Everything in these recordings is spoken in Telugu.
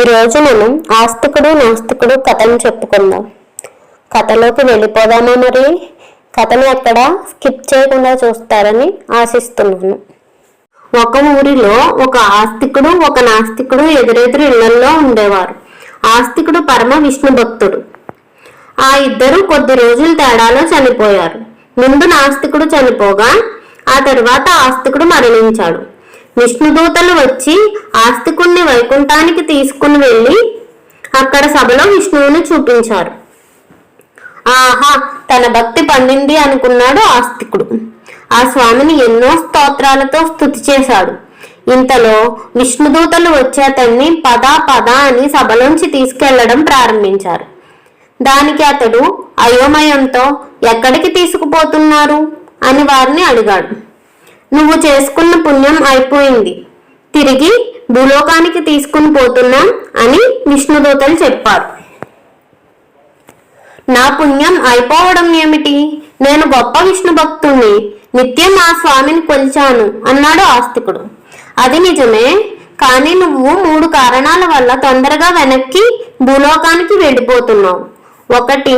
ఈ రోజు మనం ఆస్తికుడు నాస్తికుడు కథను చెప్పుకుందాం. కథలోకి వెళ్ళిపోదామా మరి? కథను ఎక్కడ స్కిప్ చేయకుండా చూస్తారని ఆశిస్తున్నాను. ఒక ఊరిలో ఒక ఆస్తికుడు ఒక నాస్తికుడు ఎదురెదురు ఇళ్ళల్లో ఉండేవారు. ఆస్తికుడు పరమ విష్ణు భక్తుడు. ఆ ఇద్దరు కొద్ది రోజుల తేడాలో చనిపోయారు. ముందు నాస్తికుడు చనిపోగా ఆ తర్వాత ఆస్తికుడు మరణించాడు. విష్ణుదూతలు వచ్చి ఆస్తికుణ్ణి వైకుంఠానికి తీసుకుని వెళ్ళి అక్కడ సభలో విష్ణువుని చూపించారు. ఆహా తన భక్తి పండింది అనుకున్నాడు ఆస్తికుడు. ఆ స్వామిని ఎన్నో స్తోత్రాలతో స్థుతి చేశాడు. ఇంతలో విష్ణుదూతలు వచ్చి అతన్ని పదా పద అని సభలోంచి తీసుకెళ్ళడం ప్రారంభించారు. దానికి అతడు అయోమయంతో ఎక్కడికి తీసుకుపోతున్నారు? అని వారిని అడిగాడు. నువ్వు చేసుకున్న పుణ్యం అయిపోయింది. తిరిగి భూలోకానికి తీసుకుని పోతున్నాం అని విష్ణుదూతలు చెప్పారు. నా పుణ్యం అయిపోవడం ఏమిటి? నేను గొప్ప విష్ణు భక్తుణ్ణి. నిత్యం ఆ స్వామిని కొలిచాను అన్నాడు ఆస్తికుడు. అది నిజమే కానీ నువ్వు మూడు కారణాల వల్ల తొందరగా వెనక్కి భూలోకానికి వెళ్ళిపోతున్నావు. ఒకటి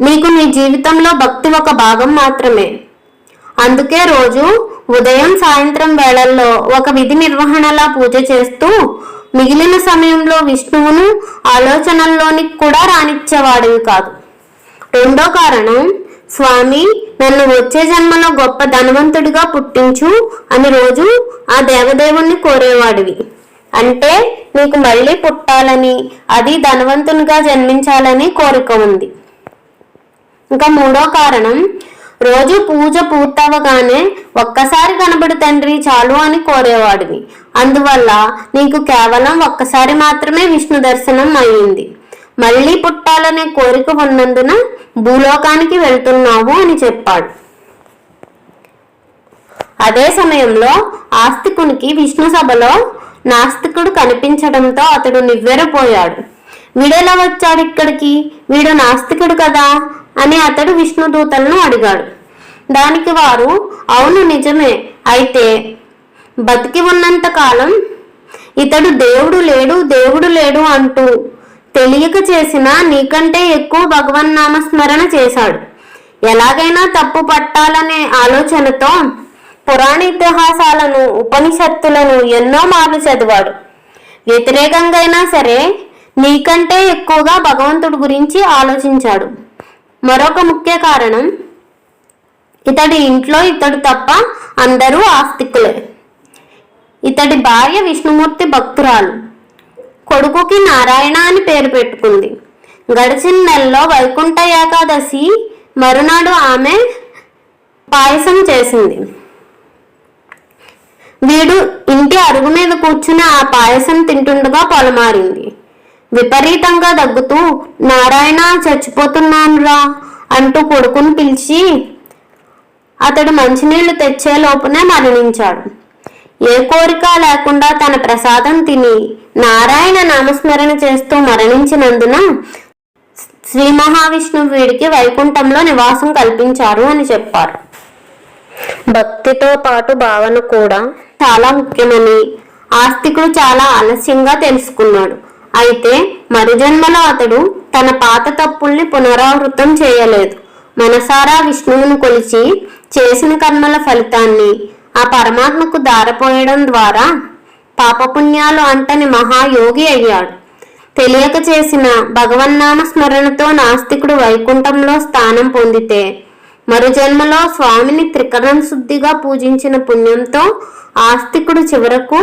నీకు నీ జీవితంలో భక్తి ఒక భాగం మాత్రమే. అందుకే రోజు ఉదయం సాయంత్రం వేళల్లో ఒక విధి నిర్వహణలా పూజ చేస్తూ మిగిలిన సమయంలో విష్ణువును ఆలోచనల్లోనికి కూడా రానిచ్చేవాడివి కాదు. రెండో కారణం స్వామి నన్ను వచ్చే జన్మలో గొప్ప ధనవంతుడిగా పుట్టించు అని రోజు ఆ దేవదేవుణ్ణి కోరేవాడివి. అంటే నీకు మళ్ళీ పుట్టాలని అది ధనవంతునిగా జన్మించాలని కోరిక ఉంది. ఇంకా మూడో కారణం రోజు పూజ పూర్తవగానే ఒక్కసారి కనబడు తండ్రి చాలు అని కోరేవాడిని. అందువల్ల నీకు కేవలం ఒక్కసారి మాత్రమే విష్ణు దర్శనం అయ్యింది మళ్ళీ పుట్టాలనే కోరిక ఉన్నందున భూలోకానికి వెళ్తున్నావు అని చెప్పాడు. అదే సమయంలో ఆస్తికునికి విష్ణు సభలో నాస్తికుడు కనిపించడంతో అతడు నివ్వెరపోయాడు. వీడెలా వచ్చాడు ఇక్కడికి? వీడు నాస్తికుడు కదా? అని అతడు విష్ణుదూతలను అడిగాడు. దానికి వారు అవును నిజమే. అయితే బతికి ఉన్నంత కాలం ఇతడు దేవుడు లేడు దేవుడు లేడు అంటూ తెలియక చేసిన నీకంటే ఎక్కువ భగవన్నామ స్మరణ చేశాడు. ఎలాగైనా తప్పు పట్టాలనే ఆలోచనతో పురాణ ఇతిహాసాలను ఉపనిషత్తులను ఎన్నో మార్లు చదివాడు. వ్యతిరేకంగా అయినా సరే నీకంటే ఎక్కువగా భగవంతుడి గురించి ఆలోచించాడు. మరొక ముఖ్య కారణం ఇతడి ఇంట్లో ఇతడు తప్ప అందరూ ఆస్తికులే. ఇతడి భార్య విష్ణుమూర్తి భక్తురాలు. కొడుకుకి నారాయణ అని పేరు పెట్టుకుంది. గడిచిన నెలలో వైకుంఠ ఏకాదశి మరునాడు ఆమె పాయసం చేసింది. వీడు ఇంటి అరుగు మీద కూర్చుని ఆ పాయసం తింటుండగా పొలమారింది. విపరీతంగా దగ్గుతూ నారాయణ చచ్చిపోతున్నానురా అంటూ కొడుకుని పిలిచి అతడు మంచినీళ్ళు తెచ్చే లోపునే మరణించాడు. ఏ కోరిక లేకుండా తన ప్రసాదం తిని నారాయణ నామస్మరణ చేస్తూ మరణించినందున శ్రీ మహావిష్ణువు వీడికి వైకుంఠంలో నివాసం కల్పించారు అని చెప్పారు. భక్తితో పాటు భావన కూడా చాలా ముఖ్యమని ఆస్తికుడు చాలా ఆలస్యంగా తెలుసుకున్నాడు. అయితే మరుజన్మలో అతడు తన పాత తప్పుల్ని పునరావృతం చేయలేదు. మనసారా విష్ణువును కొలిచి చేసిన కర్మల ఫలితాన్ని ఆ పరమాత్మకు దారపోయడం ద్వారా పాపపుణ్యాలు అంటని మహాయోగి అయ్యాడు. తెలియక చేసిన భగవన్నామ స్మరణతో నాస్తికుడు వైకుంఠంలో స్థానం పొందితే మరు జన్మలో స్వామిని త్రికరణ శుద్ధిగా పూజించిన పుణ్యంతో ఆస్తికుడు చివరకు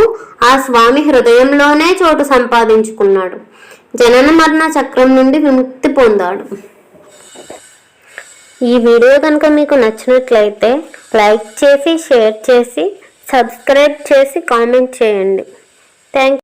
ఆ స్వామి హృదయంలోనే చోటు సంపాదించుకున్నాడు. జనన మరణ చక్రం నుండి విముక్తి పొందాడు. ఈ వీడియో కనుక మీకు నచ్చినట్లయితే లైక్ చేసి షేర్ చేసి సబ్స్క్రైబ్ చేసి కామెంట్ చేయండి. థ్యాంక్